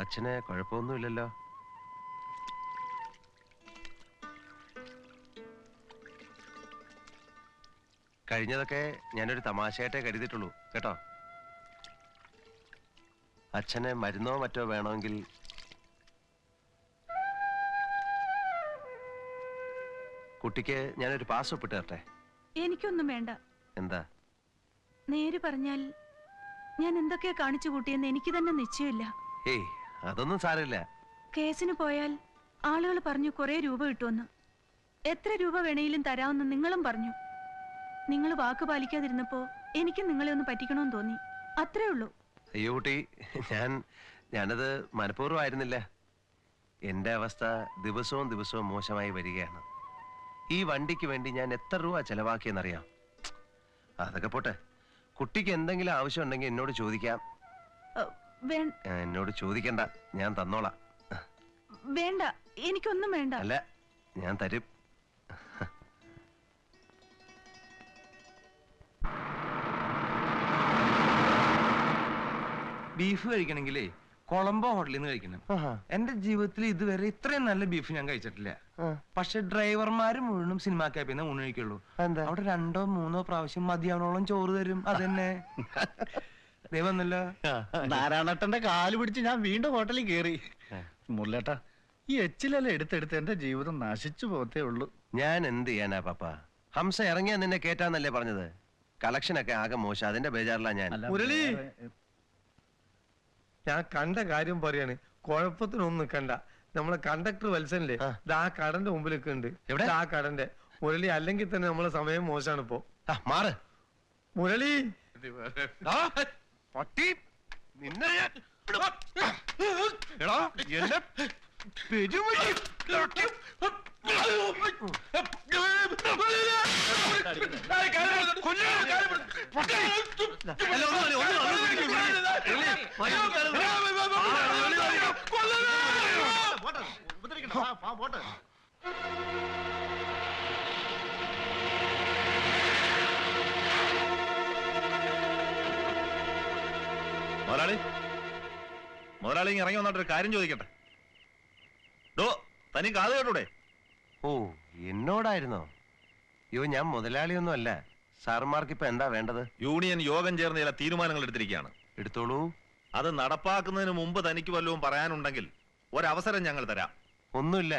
അച്ഛന് കുഴപ്പമൊന്നുമില്ലല്ലോ. കഴിഞ്ഞതൊക്കെ ഞാനൊരു തമാശയായിട്ടേ കരുതിയിട്ടുള്ളൂ കേട്ടോ? അച്ഛന് മരുന്നോ മറ്റോ വേണമെങ്കിൽ കുട്ടിക്ക് ഞാനൊരു പാസ് ഒപ്പിട്ട് തരട്ടെ? എനിക്കൊന്നും വേണ്ട. എന്താ? നേര് പറഞ്ഞാൽ ഞാൻ എന്തൊക്കെയാ കാണിച്ചു കൂട്ടിയെന്ന് എനിക്ക് തന്നെ നിശ്ചയമില്ല. ഏയ് അതൊന്നും സാരമില്ല. കേസിന് പോയാൽ ആളുകൾ പറഞ്ഞു കുറെ രൂപ കിട്ടുമെന്ന്. എത്ര രൂപ വേണേലും തരാമെന്ന് നിങ്ങളും പറഞ്ഞു. നിങ്ങൾ വാക്ക് പാലിക്കാതിരുന്നപ്പോ എനിക്ക് നിങ്ങളെ ഒന്ന് പറ്റിക്കണമെന്ന് തോന്നി. അത്രേ ഉള്ളൂ. അയ്യോ കുട്ടി ഞാൻ ഞാനത് മനഃപൂർവം ആയിരുന്നില്ല എന്റെ അവസ്ഥ ദിവസവും ദിവസവും മോശമായി വരികയാണ്. ഈ വണ്ടിക്ക് വേണ്ടി ഞാൻ എത്ര രൂപ ചെലവാക്കിയെന്നറിയാം. അതൊക്കെ പോട്ടെ കുട്ടിക്ക് എന്തെങ്കിലും ആവശ്യം ഉണ്ടെങ്കിൽ എന്നോട് ചോദിക്കാം. എന്നോട് ചോദിക്കണ്ട. ഞാൻ തന്നോളാ. വേണ്ട എനിക്കൊന്നും വേണ്ട. അല്ല ഞാൻ തരും. ബീഫ് കഴിക്കണമെങ്കിലേ കൊളംബോ ഹോട്ടലിൽ നിന്ന് കഴിക്കണം. എന്റെ ജീവിതത്തിൽ ഇതുവരെ ഇത്രയും നല്ല ബീഫ് ഞാൻ കഴിച്ചിട്ടില്ല. പക്ഷെ ഡ്രൈവർമാര് മുഴുവനും സിനിമാ ക്യാബിൽ നിന്ന് ഊണ് കഴിക്കുള്ളൂ. അവിടെ രണ്ടോ മൂന്നോ പ്രാവശ്യം മതിയാവണോളം ചോറ് തരും. അതന്നെ. വന്നല്ലോ നാരായണട്ടന്റെ കാൽ പിടിച്ച് ഞാൻ വീണ്ടും ഹോട്ടലിൽ കേറി. മുല്ലേട്ട ഈ എച്ചിലെല്ലാം എടുത്തെടുത്ത് എന്റെ ജീവിതം നശിച്ചു പോകത്തേ ഉള്ളൂ. ഞാൻ എന്ത് ചെയ്യാനാ പപ്പ? ഹംസ ഇറങ്ങിയാ നിന്നെ കേറ്റാന്നല്ലേ പറഞ്ഞത്? കളക്ഷനൊക്കെ ആകെ മോശം അതിന്റെ ബേജാറിലാ ഞാൻ. മുരളി! ഞാൻ കണ്ട കാര്യം പറയാണ് കുഴപ്പത്തിനൊന്നും നിക്കണ്ട. നമ്മളെ കണ്ടക്ടർ വത്സനില്ലേ ആ. കടന്റെ മുമ്പിലൊക്കെ ഉണ്ട്. എവിടെ? ആ കടന്റെ. മുരളി അല്ലെങ്കിൽ തന്നെ നമ്മളെ സമയം മോശമാണ് ഇപ്പോ. ആ, മാറ്. മുരളി! ആ, പട്ടി നിന്നെ ഞാൻ എടാ, എന്നെ പെരുവഴി കാട്ടി. മുതലാളി ഇറങ്ങി വന്നിട്ട് ഒരു കാര്യം ചോദിക്കട്ടെ. ഡോ തനി കാത് കേട്ടൂടെ? ഓ എന്നോടായിരുന്നോ? യോ ഞാൻ മുതലാളിയൊന്നും അല്ല. സാർമാർക്ക് ഇപ്പൊ എന്താ വേണ്ടത്? യൂണിയൻ യോഗം ചേർന്ന് ചില തീരുമാനങ്ങൾ എടുത്തിരിക്കുകയാണ്. എടുത്തോളൂ. അത് നടപ്പാക്കുന്നതിന് മുമ്പ് തനിക്ക് വല്ലതും പറയാനുണ്ടെങ്കിൽ ഒരവസരം ഞങ്ങൾ തരാം. ഒന്നുമില്ല.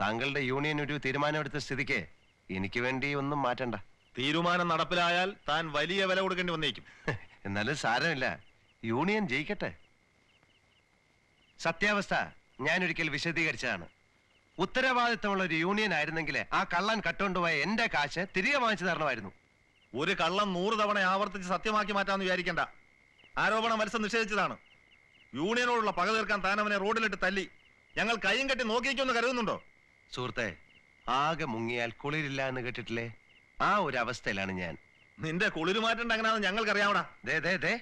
താങ്കളുടെ യൂണിയൻ ഒരു തീരുമാനമെടുത്ത സ്ഥിതിക്ക് എനിക്ക് വേണ്ടി ഒന്നും മാറ്റണ്ട. തീരുമാനം നടപ്പിലായാൽ താൻ വലിയ വില കൊടുക്കേണ്ടി വന്നേക്കും. എന്നാലും സാരമില്ല. യൂണിയൻ ജയിക്കട്ടെ. സത്യാവസ്ഥ ഞാൻ ഒരിക്കൽ വിശദീകരിച്ചതാണ്. ഉത്തരവാദിത്തമുള്ള ഒരു യൂണിയൻ ആയിരുന്നെങ്കിൽ ആ കള്ളൻ കട്ടുകൊണ്ടുപോയ എന്റെ കാശ് തിരികെ വാങ്ങിച്ചു തരണമായിരുന്നു. ഒരു കള്ളം നൂറ് തവണ ആവർത്തിച്ച് സത്യമാക്കി മാറ്റാമെന്ന് വിചാരിക്കണ്ട. ആരോപണം മത്സ്യം നിഷേധിച്ചതാണ്. യൂണിയനോടുള്ള പക തീർക്കാൻ താൻ അവനെ റോഡിലിട്ട് തല്ലി. ഞങ്ങൾ കൈയും കെട്ടി നോക്കിയിരിക്കുമെന്ന് കരുതുന്നുണ്ടോ? സുഹൃത്തെ ആകെ മുങ്ങിയാൽ കുളിരില്ല എന്ന് കേട്ടിട്ടില്ലേ? ആ ഒരു അവസ്ഥയിലാണ് ഞാൻ. നിന്റെ കുളിരുമാറ്റം എങ്ങനെയാണെന്ന് ഞങ്ങൾക്കറിയാവടാ. ദേ ദേ ദേ.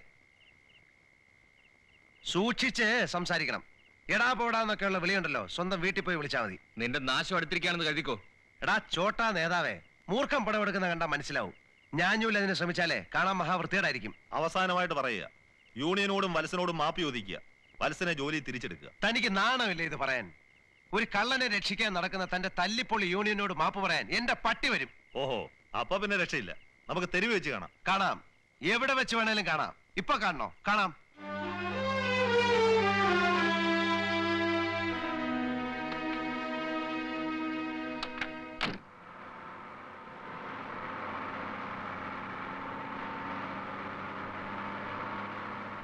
സൂക്ഷിച്ച് സംസാരിക്കണം. എടാ പോടാന്നൊക്കെയുള്ള വിളിയുണ്ടല്ലോ. സ്വന്തം വീട്ടിൽ പോയി വിളിച്ചാൽ മതി. നിന്റെ നാശം അടുത്തിരിക്കുകയാണെന്ന് കരുതിക്കോ? എടാ ചോട്ടാ നേതാവേ മൂർഖം പടമെടുക്കുന്ന കണ്ടാ മനസ്സിലാവും. ഞാഞ്ഞൂല അതിനെ ശ്രമിച്ചാലേ കാണാൻ മഹാവൃത്തിയോടായിരിക്കും അവസാനമായിട്ട് പറയുക. യൂണിയനോടും വലസനോടും മാപ്പ് ചോദിക്കുക. വലസനെ ജോലി തിരിച്ചെടുക്കുക. തനിക്ക് നാണമില്ലേ ഇത് പറയാൻ. ഒരു കള്ളനെ രക്ഷിക്കാൻ നടക്കുന്ന തന്റെ തല്ലിപ്പൊളി യൂണിയനോട് മാപ്പ് പറയാൻ എന്റെ പട്ടി വരും. ഓഹോ അപ്പൊ പിന്നെ രക്ഷയില്ല. നമുക്ക് തെരുവ് വെച്ച് കാണാം. കാണാം. എവിടെ വെച്ച് വേണേലും കാണാം. ഇപ്പൊ കാണണോ? കാണാം.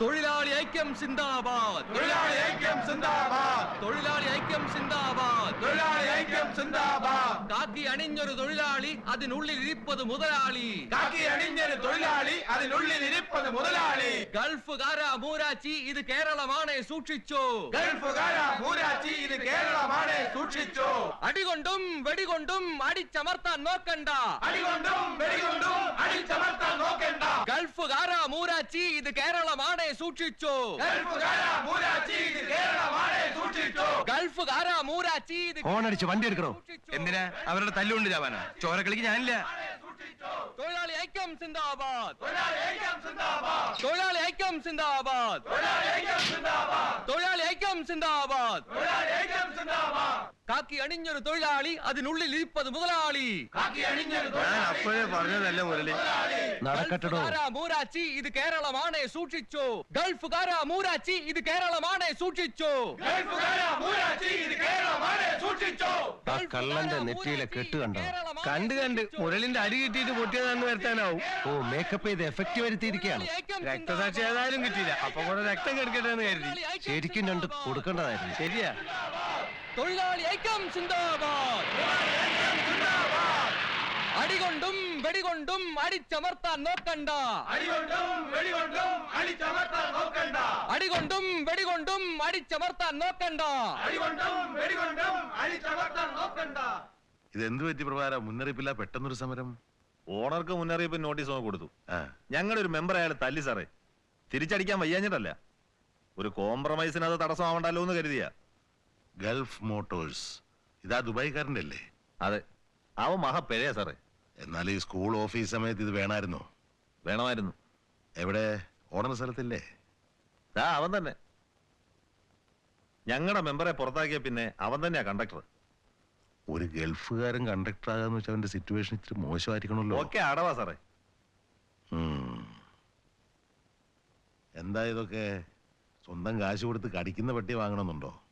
തൊഴിലാളി ഐക്യം സിന്ദാബാദ് തൊഴിലാളി ഐക്യം സിന്ദാബാദ് തൊഴിലാളി ഐക്യം സിന്ദാബാദ് തൊഴിലാളി ഐക്യം സിന്ദാബാദ് കാക്കി അണിഞ്ഞൊരു തൊഴിലാളി അതിനുള്ളിൽ ഇരിപ്പത് മുതലാളി കാക്കി അണിഞ്ഞൊരു തൊഴിലാളി അതിനുള്ളിൽ ഇരിപ്പത് മുതലാളി ഗൾഫുകാര മൂരാച്ചി ഇത് കേരളമാണ് സൂക്ഷിച്ചോ ഗൾഫുകാര മൂരാച്ചി ഇത് കേരളമാണ് സൂക്ഷിച്ചു അടികൊണ്ടും വെടികൊണ്ടും അടിച്ചമർത്താൻ നോക്കണ്ട അടികൊണ്ടും വെടികൊണ്ടും അടിച്ചമർത്താൻ നോക്കണ്ട ഗൾഫുകാര മൂരാച്ചി ഇത് കേരളമാണ് സൂക്ഷിച്ചോ ഗൾഫുകാര മൂരാച്ചി ഇത് കേരളമാണ് സൂക്ഷിച്ചു. ഗൾഫുകാര മൂരാച്ചി ഇത് ഫോണടിച്ച് വണ്ടി എടുക്കണോ? എന്തിനാ? അവരുടെ തല്ലുകൊണ്ട് ചാവാനാ ചോരക്കളിക്ക് ഞാനില്ല. തൊഴിലാളി ഐക്യം സിന്ദാബാദ്. തൊഴിലാളി ഐക്യം സിന്ദാബാദ്. തൊഴിലാളി ഐക്യം സിന്ദാബാദ്. കാക്കി അണിഞ്ഞൊരു തൊഴിലാളി അതിനുള്ളിൽ ഇരിപ്പത് മുതലാളി. ഞാൻ അപ്പോഴേ പറഞ്ഞതല്ലേ മുരളി? നടക്കട്ടടോ. ഗൾഫുകാരാ മൂരാച്ചി ഇത് കേരളമാണ് സൂക്ഷിച്ചു. ഗൾഫുകാരാ മൂരാച്ചി ഇത് കേരളമാണ് സൂക്ഷിച്ചു. ആ കള്ളന്റെ നെറ്റിയിലെ കെട്ട് കണ്ടോ? കണ്ട് കണ്ട് മുരളിന്റെ അരി കിട്ടിയിട്ട് പൊട്ടിയതാന്ന് വരുത്താനാവും. ഓ മേക്കപ്പ് ചെയ്ത് എഫക്റ്റ് വരുത്തിയിരിക്കുകയാണ്. രക്തസാക്ഷി ഏതായാലും കിട്ടിയില്ല. അപ്പൊ കൂടെ രക്തം കെടുക്കട്ടെ എന്ന് കരുതി. ശരിക്കും രണ്ട് കൊടുക്കേണ്ടതായിരുന്നു. ശരിയാ. തൊഴിലാളി ഐക്യം സിന്ദാബാദ് അടികൊണ്ടും വെടികൊണ്ടും അടിച്ചമർത്താൻ നോക്കണ്ട. അടികൊണ്ടും വെടികൊണ്ടും അടിച്ചമർത്താൻ നോക്കണ്ട. ഇതെന്ത് പറ്റി പ്രഭാര? മുന്നറിയിപ്പില്ല പെട്ടെന്നൊരു സമരം? ഓണർക്ക് മുന്നറിയിപ്പ് നോട്ടീസ് ഒക്കെ കൊടുത്തു. ഞങ്ങളുടെ ഒരു മെമ്പർ അയാൾ തല്ലി സാറേ. തിരിച്ചടിക്കാൻ വയ്യാഞ്ഞിട്ടല്ല. ഒരു കോംപ്രമൈസിന് അത് തടസ്സമാവണ്ടല്ലോ എന്ന് കരുതിയ. Gulf motors. ഇതാ ദുബായിക്കാരന്റെ അല്ലേ അതെ. അവ മഹാ പിഴയാ സാറേ. എന്നാൽ ഈ സ്കൂൾ ഓഫീസ് സമയത്ത് ഇത് വേണമായിരുന്നോ. വേണമായിരുന്നു. എവിടെ? ഓണർ സ്ഥലത്തില്ലേ? ദാ അവൻ തന്നെ. ഞങ്ങളുടെ മെമ്പറെ പുറത്താക്കിയ പിന്നെ അവൻ തന്നെയാ കണ്ടക്ടർ ഒരു ഗൾഫുകാരൻ കണ്ടക്ടർ ആകാന്ന് വെച്ചാൽ അവന്റെ സിറ്റുവേഷൻ ഇത്തിരി മോശമായിരിക്കണമല്ലോ. ഓക്കെ അടവാ സാറേ. ഉം. എന്താ ഇതൊക്കെ? സ്വന്തം കാശ് കൊടുത്ത് കടിക്കുന്ന പട്ടി വാങ്ങണമെന്നുണ്ടോ?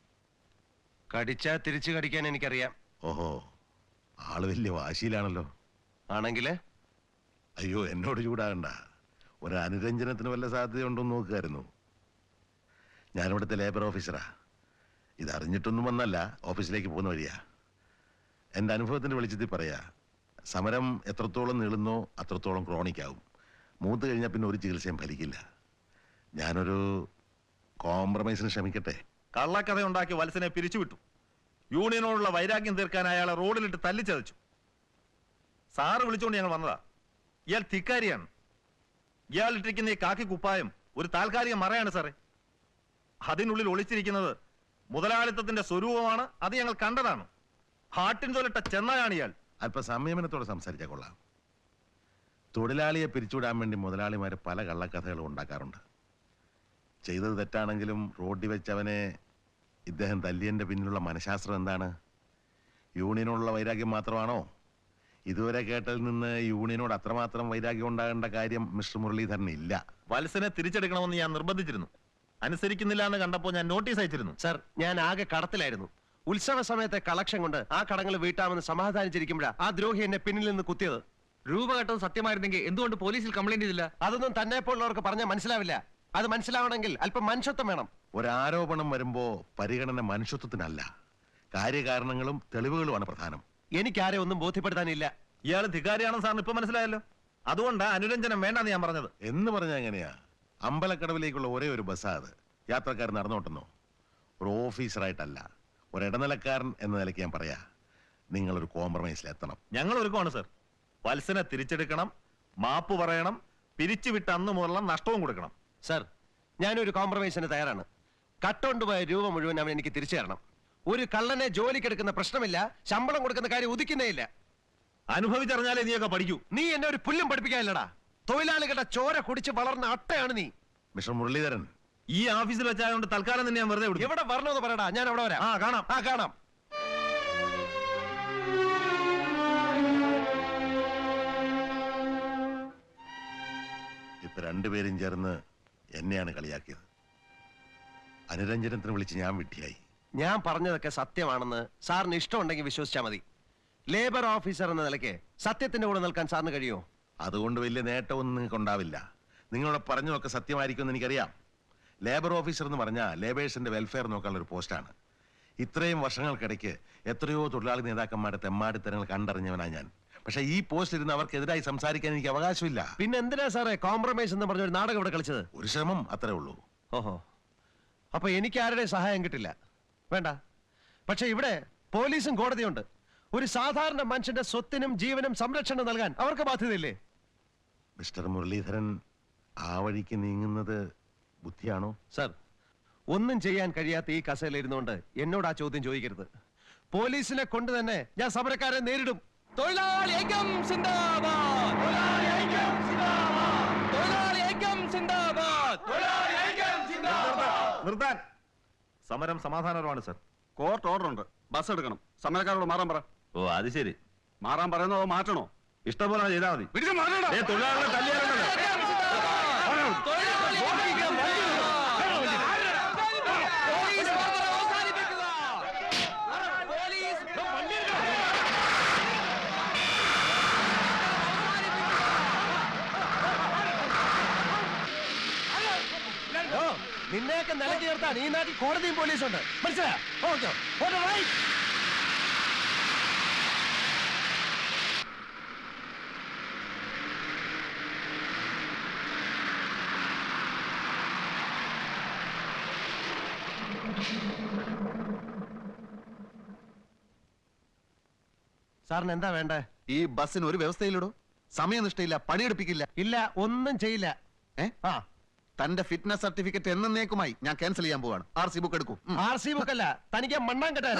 കടിച്ചാ തിരിച്ചു കടിക്കാൻ എനിക്കറിയാം. ഓഹോ ആൾ വലിയ വാശിയിലാണല്ലോ. ആണെങ്കിൽ അയ്യോ എന്നോട് ചൂടാകണ്ട. ഒരു അനുരഞ്ജനത്തിന് വല്ല സാധ്യതയുണ്ടോന്ന് നോക്കുമായിരുന്നു ഞാനിവിടുത്തെ ലേബർ ഓഫീസറാ ഇതറിഞ്ഞിട്ടൊന്നും വന്നല്ല ഓഫീസിലേക്ക് പോകുന്ന വഴിയാ. എന്റെ അനുഭവത്തിന്റെ വെളിച്ചത്തിൽ പറയാ സമരം എത്രത്തോളം നീളുന്നോ അത്രത്തോളം ക്രോണിക്കാവും മൂത്ത് കഴിഞ്ഞാൽ പിന്നെ ഒരു ചികിത്സയും ഫലിക്കില്ല. ഞാനൊരു കോംപ്രമൈസിന് ശ്രമിക്കട്ടെ കള്ളക്കഥ ഉണ്ടാക്കി വത്സനെ പിരിച്ചുവിട്ടു. യൂണിയനോടുള്ള വൈരാഗ്യം തീർക്കാൻ അയാളെ റോഡിലിട്ട് തല്ലിച്ചതച്ചു. സാറ് വിളിച്ചുകൊണ്ട് ഞങ്ങൾ വന്നതാ. ഇയാൾ തിക്കാരിയാണ് ഇയാൾ ഇട്ടിരിക്കുന്ന ഈ കാക്കി കുപ്പായം ഒരു താൽക്കാലിക മറയാണ് സാറേ. അതിനുള്ളിൽ ഒളിച്ചിരിക്കുന്നത് മുതലാളിത്തത്തിന്റെ സ്വരൂപമാണ് അത് ഞങ്ങൾ കണ്ടതാണ്. ഹാട്ടിൻ തൊലിട്ട ചെന്നായാണ് ഇയാൾ. അല്പ സംയമനത്തോടെ സംസാരിച്ചാൽ കൊള്ളാം. തൊഴിലാളിയെ പിരിച്ചുവിടാൻ വേണ്ടി മുതലാളിമാർ പല കള്ളക്കഥകളും ഉണ്ടാക്കാറുണ്ട്. ചെയ്തത് തെറ്റാണെങ്കിലും റോഡിൽ വെച്ചവനെ ഇദ്ദേഹം തല്ലിയന്റെ പിന്നിലുള്ള മനഃശാസ്ത്രം എന്താണ്? യൂണിയനോടുള്ള വൈരാഗ്യം മാത്രമാണോ? ഇതുവരെ കേട്ടതിൽ നിന്ന് യൂണിയനോട് അത്രമാത്രം വൈരാഗ്യം ഉണ്ടാകേണ്ട കാര്യം മിസ്റ്റർ മുരളീധരൻ ഇല്ല. വത്സനെ തിരിച്ചെടുക്കണമെന്ന് ഞാൻ നിർബന്ധിച്ചിരുന്നു. അനുസരിക്കുന്നില്ല എന്ന് കണ്ടപ്പോൾ ഞാൻ നോട്ടീസ് അയച്ചിരുന്നു. സർ ഞാൻ ആകെ കടത്തിലായിരുന്നു. ഉത്സവ സമയത്തെ കളക്ഷൻ കൊണ്ട് ആ കടങ്ങൾ വീട്ടാമെന്ന് സമാധാനിച്ചിരിക്കുമ്പോഴാ ആ ദ്രോഹി എന്നെ പിന്നിൽ നിന്ന് കുത്തിയത്. രൂപ കെട്ടത് സത്യമായിരുന്നെങ്കിൽ എന്തുകൊണ്ട് പോലീസിൽ കംപ്ലൈന്റ് ചെയ്തില്ല? അതൊന്നും തന്നെ പോലുള്ളവർക്ക് പറഞ്ഞാൽ മനസ്സിലാവില്ല. അത് മനസ്സിലാവണമെങ്കിൽ അല്പം മനുഷ്യത്വം വേണം. ഒരാരോപണം വരുമ്പോ പരിഗണന മനുഷ്യത്വത്തിനല്ല. കാര്യകാരണങ്ങളും തെളിവുകളുമാണ് പ്രധാനം. എനിക്കാരെ ഒന്നും ബോധ്യപ്പെടുത്താനില്ല. ഇയാൾ ധികാരിയാണെന്ന് സാറിന് ഇപ്പൊ മനസ്സിലായല്ലോ? അതുകൊണ്ടാ അനുരഞ്ജനം വേണ്ടെന്ന് ഞാൻ പറഞ്ഞത്. എന്ന് പറഞ്ഞാൽ എങ്ങനെയാ? അമ്പലക്കടവിലേക്കുള്ള ഒരേ ഒരു ബസ്സാ അത്. യാത്രക്കാർ നടന്നോട്ടുന്നു? ഒരു ഓഫീസറായിട്ടല്ല. ഒരു ഇടനിലക്കാരൻ എന്ന നിലയ്ക്ക് ഞാൻ പറയാ. നിങ്ങൾ ഒരു കോംപ്രമൈസിൽ എത്തണം ഞങ്ങൾ ഒരുക്കമാണ് സർ. വത്സനെ തിരിച്ചെടുക്കണം മാപ്പ് പറയണം പിരിച്ചുവിട്ട അന്ന് മുതലുള്ള നഷ്ടവും കൊടുക്കണം. സർ ഞാനൊരു കോംപ്രമൈസിന് തയ്യാറാണ്. കട്ടുകൊണ്ടുപോയ രൂപ മുഴുവൻ അവൻ എനിക്ക് തിരിച്ചു തരണം. ഒരു കള്ളനെ ജോലിക്കെടുക്കുന്ന പ്രശ്നമില്ല ശമ്പളം കൊടുക്കുന്ന കാര്യം ഉദിക്കുന്നേ ഇല്ല. അനുഭവിച്ചറിഞ്ഞാലേ നീയൊക്കെ പഠിക്കൂ. നീ എന്നെ ഒരു പുല്ലും പഠിപ്പിക്കാനില്ലടാ. തൊഴിലാളികളുടെ ചോര കുടിച്ച് വളർന്ന അട്ടയാണ് നീ. മിസ്റ്റർ മുരളീധരൻ ഈ ഓഫീസിൽ വെച്ചായതുകൊണ്ട് തൽക്കാലം തന്നെ ഞാൻ വെറുതെ വിടും. എവിടെ വരണമെന്ന് പറയടാ ഞാൻ അവിടെ വരാം. ആ കാണാം. ആ കാണാം. ഇപ്പൊ രണ്ടുപേരും ചേർന്ന് എന്നെയാണ് കളിയാക്കിയത്. അനുരഞ്ജനത്തിന് വിളിച്ച് ഞാൻ വിട്ടിയായി ഞാൻ പറഞ്ഞതൊക്കെ സത്യമാണെന്ന് സാറിന് ഇഷ്ടമുണ്ടെങ്കിൽ വിശ്വസിച്ചാൽ മതി. ലേബർ ഓഫീസർ എന്ന നിലയ്ക്ക് സത്യത്തിന്റെ കൂടെ നിൽക്കാൻ സാറിന് കഴിയുമോ? അതുകൊണ്ട് വലിയ നേട്ടമൊന്നും നിങ്ങൾക്ക് ഉണ്ടാവില്ല. നിങ്ങളോട് പറഞ്ഞതൊക്കെ സത്യമായിരിക്കും എന്ന് എനിക്കറിയാം. ലേബർ ഓഫീസർ എന്ന് പറഞ്ഞാൽ ലേബേഴ്സിന്റെ വെൽഫെയർ നോക്കാനുള്ള ഒരു പോസ്റ്റാണ് ഇത്രയും വർഷങ്ങൾക്കിടയ്ക്ക് എത്രയോ തൊഴിലാളി നേതാക്കന്മാരുടെ തെമ്മാടിത്തരങ്ങൾ കണ്ടറിഞ്ഞവനാണ് ഞാൻ. പക്ഷെ ഈ പോസ്റ്റിൽ ഇരുന്ന് അവർക്കെതിരായി സംസാരിക്കാൻ എനിക്ക് അവകാശമില്ല. പിന്നെ എന്തിനാ സാറേ കോംപ്രമൈസ് എന്ന് പറഞ്ഞ ഒരു നാടകം ഇവിടെ കളിച്ചത്? ഒരു ശ്രമം അത്രേ ഉള്ളൂ. ഓഹോ. അപ്പൊ എനിക്ക് ആരുടെ സഹായം കിട്ടില്ല. വേണ്ട. പക്ഷെ ഇവിടെ പോലീസും കോടതിയുണ്ട്. ഒരു സാധാരണ മനുഷ്യന്റെ സ്വത്തിനും ജീവനും സംരക്ഷണം നൽകാൻ അവർക്ക് ബാധ്യതയില്ലേ? മിസ്റ്റർ മുരളീധരൻ ആ വഴിക്ക് നീങ്ങുന്നത് ബുദ്ധിയാണോ? സർ ഒന്നും ചെയ്യാൻ കഴിയാത്ത ഈ കസയിലിരുന്നുകൊണ്ട് എന്നോട് ആ ചോദ്യം ചോദിക്കരുത്. പോലീസിനെ കൊണ്ട് തന്നെ ഞാൻ സമരക്കാരെ നേരിടും. തൊഴിലാളി ഐക്യം സിന്ദാബാദ്. തൊഴിലാളി ഐക്യം സിന്ദാബാദ്. തൊഴിലാളി ഐക്യം സിന്ദാബാദ്. തൊഴിലാളി ഐക്യം സിന്ദാബാദ്. നിർത്താൻ. സമരം സമാധാനപരമാണ് സർ. കോർട്ട് ഓർഡർ ഉണ്ട് ബസ് എടുക്കണം. സമരക്കാരോട് മാറാൻ പറ. ഓ അത് ശരി. മാറാൻ പറയുന്നോ അതോ മാറ്റണോ? ഇഷ്ടംപോലെ ചെയ്താൽ മതി. തൊഴിലാളികളെ തല്ലിയാലുണ്ടല്ലോ. തൊഴിലാളി ഐക്യം പോലീസ് മർദ്ദനം അവസാനിപ്പിക്കുക പോലീസ് ഓ നിന്നെയൊക്കെ നിലയ്ക്ക് നിർത്താൻ ഈ നാട്ടിൽ കോടതിയും പോലീസും ഉണ്ട്. മനസ്സിലായോ? ഓക്കെ. സാറിന് എന്താ വേണ്ടേ? ഈ ബസ്സിന് ഒരു വ്യവസ്ഥയിലിടോ സമയനിഷ്ഠയില്ല പണിയെടുപ്പിക്കില്ല. ഇല്ല ഒന്നും ചെയ്യില്ല. ഏ? ആ. തന്റെ ഫിറ്റ്നസ് സർട്ടിഫിക്കറ്റ് എന്നേക്കുമായി ഞാൻ ക്യാൻസൽ ചെയ്യാൻ പോവാണ്. ആർ സി ബുക്ക് എടുക്കും. ആർ സി ബുക്ക് അല്ല തനിക്ക് മണ്ണാൻ കെട്ടാ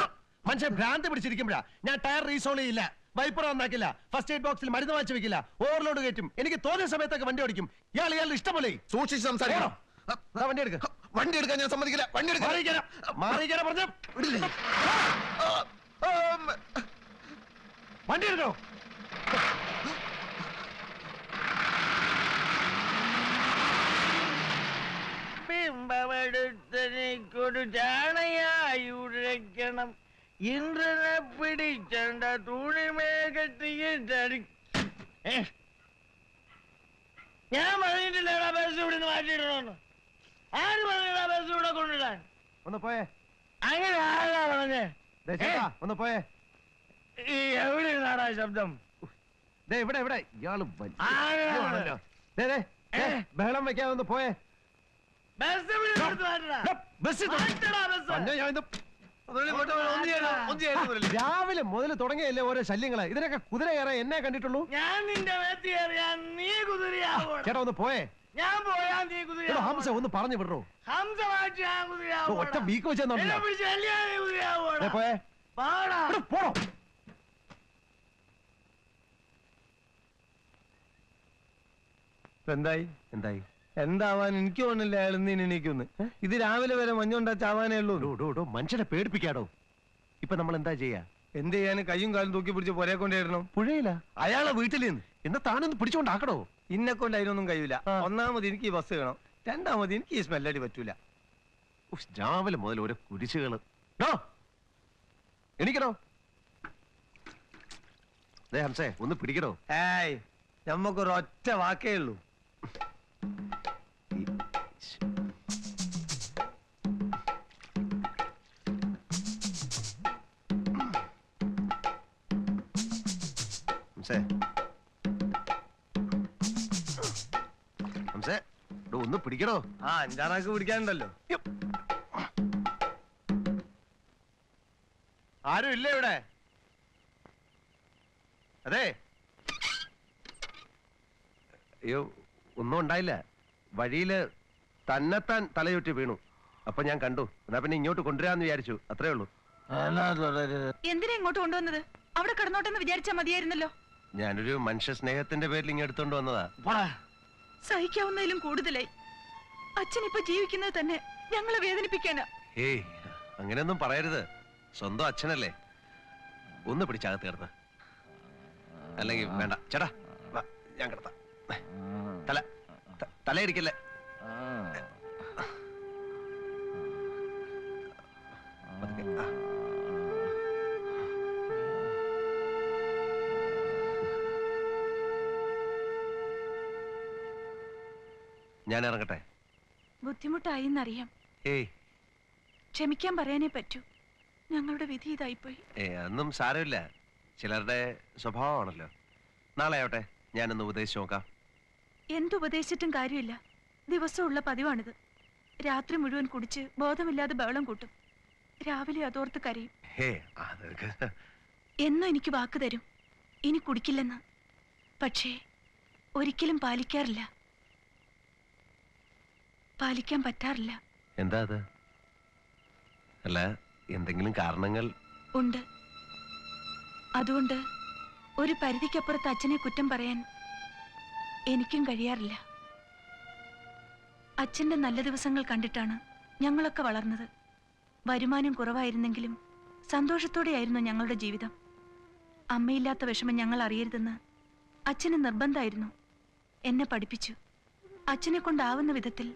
മനുഷ്യൻ ഭ്രാന്ത് പിടിച്ചിരിക്കുമ്പോഴാ. ഞാൻ ടയർ റീസോൾ ചെയ്യില്ല വൈപ്പർ നന്നാക്കില്ല ഫസ്റ്റ് എയ്ഡ് ബോക്സിൽ മരുന്ന് വാങ്ങിച്ചു വെക്കില്ല ഓവർലോഡ് കയറ്റും. എനിക്ക് തോന്നിയ സമയത്തൊക്കെ വണ്ടി ഓടിക്കും. ഇയാൾ ഇയാളുടെ ഇഷ്ടമല്ല സൂക്ഷിച്ച് സംസാരിക്കണം. വണ്ടി എടുക്ക. വണ്ടി എടുക്കാൻ ഞാൻ സമ്മതിക്കില്ല. വണ്ടി എടുക്കാൻ മാറിയിക്കാനാ പറഞ്ഞു. വണ്ടി എടുക്കണോ ബിംബമെടുത്തനിക്കൊരു ചാണയായി ഉരയ്ക്കണം. ഇന്ദ്രനെ പിടിച്ചണ്ട തുണിമേകട്ടിയിട്ടടി കെട്ടിയ ഞാൻ പറഞ്ഞിട്ടില്ലടാ ബസ് ഇവിടെ നിന്ന് മാറ്റിയിടണമെന്ന്? ആര് പറഞ്ഞിടാ ബസ് ഇവിടെ കൊണ്ടിടാൻ ഒന്ന് പോയേ. അങ്ങനെ ആരാ പറഞ്ഞേ? ഒന്ന് പോയേ. ഈ എവിടെ ഇരുന്നാടാ ശബ്ദം? ഇവിടെ ഇവിടെ. ഇയാൾ ബഹളം വെക്കാതെ ഒന്ന് പോയേ. രാവിലെ മുതൽ തുടങ്ങിയല്ലേ ഓരോ ശല്യങ്ങൾ? ഇതിനൊക്കെ കുതിര കയറാൻ എന്നെ കണ്ടിട്ടുള്ളൂ? ഞാൻ നിന്റെ നീ ചേട്ടാ ഒന്ന് പോയേ. ഞാൻ പോയാ നീ കുതിര ഹംസ ഒന്ന് പറഞ്ഞു ഹംസ ഞാൻ ഒറ്റ വീക്ക് പോയേ. പോടോ. എന്തായി എന്തായി? എന്താവാൻ എനിക്ക് തോന്നില്ല അയാൾ ഇന്ന് എണീക്കുന്നു ഇത് രാവിലെ വരെ മഞ്ഞുണ്ടാ ചാവാനേ ഉള്ളൂ ഡോ, മനുഷ്യനെ പേടിപ്പിക്കാടോ? ഇപ്പൊ നമ്മൾ എന്താ ചെയ്യാ? എന്ത് ചെയ്യാൻ കയ്യും കാലും തൂക്കി പിടിച്ച് പുരയെ കൊണ്ടായിരുന്നു പുഴയില്ല അയാളെ വീട്ടിൽ നിന്ന്. എന്നാ താനൊന്ന് പിടിച്ചോണ്ടാക്കടോ? ഇന്നെ കൊണ്ട് അതിനൊന്നും കഴിയില്ല ഒന്നാമത് എനിക്ക് ഈ ബസ് വേണം. രണ്ടാമത് എനിക്ക് ഈ സ്മെല്ലടി പറ്റൂല. രാവിലെ മുതൽ ഓരോ കുരിശുകൾ. ദേ ഹംസേ ഒന്ന് പിടിക്കടോ. ഏയ് നമ്മക്കൊരു ഒറ്റ വാക്കേ ഉള്ളൂ. ഹംസേ ഒന്ന് പിടിക്കണോ ആ അഞ്ചാറാക്ക് പിടിക്കാനുണ്ടല്ലോ. ആരും ഇല്ല ഇവിടെ? അതെ. അയ്യോ ഒന്നും ഉണ്ടായില്ല. വഴിയിൽ തന്നെത്താൻ തലയുറ്റി വീണു. അപ്പൊ ഞാൻ കണ്ടു. എന്നാ പിന്നെ ഇങ്ങോട്ട് കൊണ്ടുവരാന്ന് വിചാരിച്ചു. അത്രേ ഉള്ളൂ. എന്തിനാ ഇങ്ങോട്ട് കൊണ്ടുവന്നത്? അവിടെ കിടന്നോട്ടെന്ന് വിചാരിച്ചാ മതിയായിരുന്നല്ലോ. ഞാനൊരു മനുഷ്യ സ്നേഹത്തിന്റെ പേരിൽ ഇങ്ങ് എടുത്തോണ്ട് വന്നതാ. സഹിക്കാവുന്നതിലും കൂടുതലായി. അച്ഛൻ ഇപ്പൊ ജീവിക്കുന്നത് തന്നെ ഞങ്ങളെ വേദനിപ്പിക്കാനാ. ഏയ് അങ്ങനെയൊന്നും പറയരുത്. സ്വന്തം അച്ഛനല്ലേ. ഒന്ന് പിടിച്ചകത്ത് കിടന്ന്. അല്ലെങ്കിൽ വേണ്ട. ചേട്ടാ വാ, ഞാൻ കിടത്താം. തല തലയിടിക്കല്ലേ? ഞാൻ ഇറങ്ങട്ടെ? ബുദ്ധിമുട്ടായി എന്നറിയാം ഏയ്. ക്ഷമിക്കാൻ പറയാനേ പറ്റൂ. ഞങ്ങളുടെ വിധി ഇതായിപ്പോയി. ഏ അതൊന്നും സാരമില്ല. ചിലരുടെ സ്വഭാവമാണല്ലോ. നാളെ ആവട്ടെ ഞാനൊന്ന് ഉപദേശിച്ച് നോക്കാം. എന്തുപദേശിച്ചിട്ടും കാര്യമില്ല. ദിവസമുള്ള പതിവാണിത്. രാത്രി മുഴുവൻ കുടിച്ച് ബോധമില്ലാതെ ബഹളം കൂട്ടും. രാവിലെ അതോർത്ത് കരയും. ഹേ അതൊക്കെ. എന്നും എനിക്ക് വാക്ക് തരും. ഇനി കുടിക്കില്ലെന്ന്. പക്ഷേ ഒരിക്കലും പാലിക്കാറില്ല. പാലിക്കാൻ പറ്റാറില്ല. എന്താ അത്? അല്ല എന്തെങ്കിലും കാരണങ്ങൾ? ഉണ്ട്. അതുകൊണ്ട് ഒരു പരിധിക്കപ്പുറത്ത് അച്ഛനെ കുറ്റം പറയാൻ എനിക്കും കഴിയാറില്ല. അച്ഛന്റെ നല്ല ദിവസങ്ങൾ കണ്ടിട്ടാണ് ഞങ്ങളൊക്കെ വളർന്നത്. വരുമാനം കുറവായിരുന്നെങ്കിലും സന്തോഷത്തോടെയായിരുന്നു ഞങ്ങളുടെ ജീവിതം. അമ്മയില്ലാത്ത വിഷമം ഞങ്ങൾ അറിയരുതെന്ന് അച്ഛന് നിർബന്ധമായിരുന്നു. എന്നെ പഠിപ്പിച്ചു. അച്ഛനെ കൊണ്ടാവുന്ന വിധത്തിൽ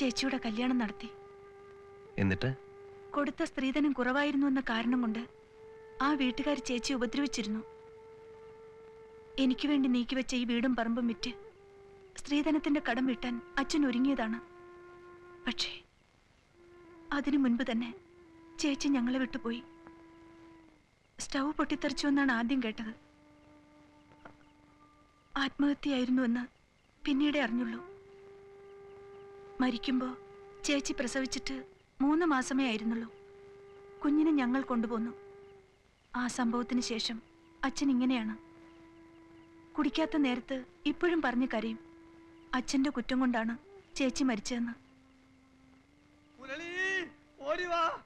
ചേച്ചിയുടെ കല്യാണം നടത്തി. എന്നിട്ട്? കൊടുത്ത സ്ത്രീധനം കുറവായിരുന്നു എന്ന കാരണം കൊണ്ട് ആ വീട്ടുകാർ ചേച്ചി ഉപദ്രവിച്ചിരുന്നു. എനിക്ക് വേണ്ടി നീക്കിവെച്ച ഈ വീടും പറമ്പും വിറ്റ് സ്ത്രീധനത്തിന്റെ കടം വിട്ടാൻ അച്ഛൻ ഒരുങ്ങിയതാണ്. പക്ഷേ അതിനു മുൻപ് തന്നെ ചേച്ചി ഞങ്ങളെ വിട്ടുപോയി സ്റ്റൗ പൊട്ടിത്തെറിച്ചു എന്നാണ് ആദ്യം കേട്ടത്. ആത്മഹത്യയായിരുന്നു എന്ന് പിന്നീടേ അറിഞ്ഞുള്ളൂ. മരിക്കുമ്പോ ചേച്ചി പ്രസവിച്ചിട്ട് മൂന്ന് മാസമേ ആയിരുന്നുള്ളൂ. കുഞ്ഞിനെ ഞങ്ങൾ കൊണ്ടുപോന്നു. ആ സംഭവത്തിന് ശേഷം അച്ഛൻ ഇങ്ങനെയാണ്. കുടിക്കാത്ത നേരത്ത് ഇപ്പോഴും പറഞ്ഞു കരയും. അച്ഛന്റെ കുറ്റം കൊണ്ടാണ് ചേച്ചി മരിച്ചതെന്ന്. ഓടി വാ.